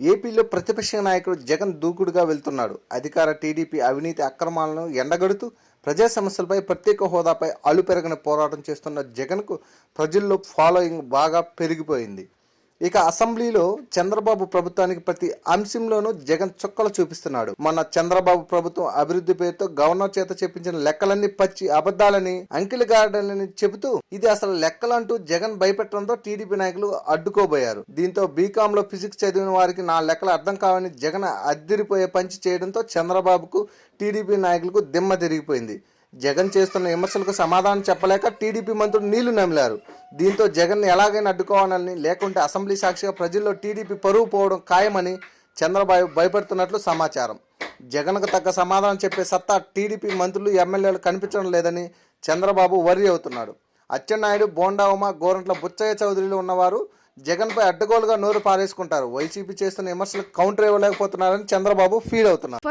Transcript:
ఏపీలో ప్రతిపక్ష నాయకుడు జగన్ దూకుడుగా వెళ్తున్నాడు. అధికార టీడీపీ అవినీతి అక్రమాలను ఎండగడుతూ ప్రజా సమస్యలపై ప్రత్యేక హోదాపై అలుపెరగని పోరాటం చేస్తున్న జగన్కు ప్రజల్లో ఫాలోయింగ్ బాగా పెరిగిపోయింది. ఇక అసెంబ్లీలో చంద్రబాబు ప్రభుత్వానికి ప్రతి అంశంలోనూ జగన్ చుక్కలు చూపిస్తున్నాడు. మన చంద్రబాబు ప్రభుత్వం అభివృద్ధి పేరుతో గవర్నర్ చేత చెప్పించిన లెక్కలన్నీ పచ్చి అబద్ధాలని అంకిల్ గార్డెన్లని చెబుతూ ఇది అసలు లెక్కలంటూ జగన్ భయపెట్టడంతో టీడీపీ నాయకులు అడ్డుకోబోయారు. దీంతో బీకామ్లో ఫిజిక్స్ చదివిన వారికి నా లెక్కలు అర్థం కావని జగన్ అద్దిరిపోయే పంచి చేయడంతో చంద్రబాబుకు టీడీపీ నాయకులకు దిమ్మ తిరిగిపోయింది. జగన్ చేస్తున్న విమర్శలకు సమాధానం చెప్పలేక టీడీపీ మంత్రులు నీళ్ళు నమిలారు. దీంతో జగన్ ఎలాగైనా అడ్డుకోవాలని లేకుంటే అసెంబ్లీ సాక్షిగా ప్రజల్లో టీడీపీ పరువు పోవడం ఖాయమని చంద్రబాబు భయపడుతున్నట్లు సమాచారం. జగన్కు తగ్గ సమాధానం చెప్పే సత్తా టీడీపీ మంత్రులు ఎమ్మెల్యేలు కనిపించడం లేదని చంద్రబాబు వర్రీ అవుతున్నాడు. అచ్చెన్నాయుడు బోండా ఉమ గోరంట్ల బుచ్చయ్య చౌదరిలు ఉన్నవారు జగన్పై అడ్డగోలుగా నోరు పారేసుకుంటారు. వైసీపీ చేస్తున్న విమర్శలకు కౌంటర్ ఇవ్వలేకపోతున్నారని చంద్రబాబు ఫీల్ అవుతున్నారు.